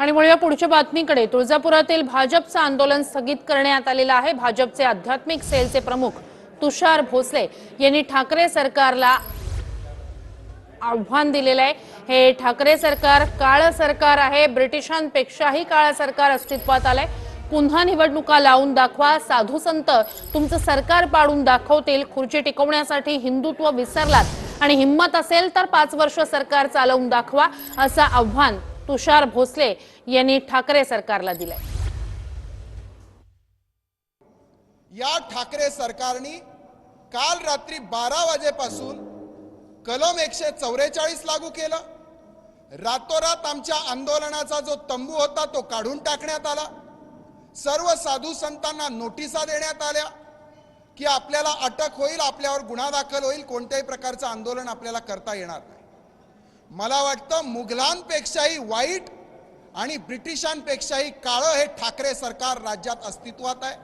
आणि वळूया पुढच्या बातमीकडे तुळजापुरातील भाजपचं आंदोलन स्थगित करण्यात आलेलं आहे. भाजपचे आध्यात्मिक सेलचे प्रमुख तुषार भोसले यांनी ठाकरे सरकारला आव्हान दिलेलं आहे. हे ठाकरे सरकार काळ सरकार आहे. ब्रिटिशांपेक्षाही काळ सरकार अस्तित्वात आलंय. पुन्हा निवडणुका लावून दाखवा. साधू संत तुमचं सरकार पाडून दाखवतील. खुर्ची टिकवण्यासाठी हिंदुत्व विसरलात. आणि हिंमत असेल तर पाच वर्ष सरकार चालवून दाखवा. असं आव्हान तुषार भोसले यांनी ठाकरे सरकारला दिलंय. या ठाकरे सरकारने काल रात्री बारा वाजेपासून कलम एकशे चौवेचाळीस लागू केलं. रातोरात आमच्या आंदोलनाचा जो तंबू होता तो काढून टाकण्यात आला. सर्व साधू संतांना नोटिसा देण्यात आल्या की आपल्याला अटक होईल आपल्यावर गुन्हा दाखल होईल कोणत्याही प्रकारचं आंदोलन आपल्याला करता येणार नाही. मला वाटतं मुघलांपेक्षाही वाईट आणि ब्रिटिशांपेक्षाही काळं हे ठाकरे सरकार राज्यात अस्तित्वात आहे.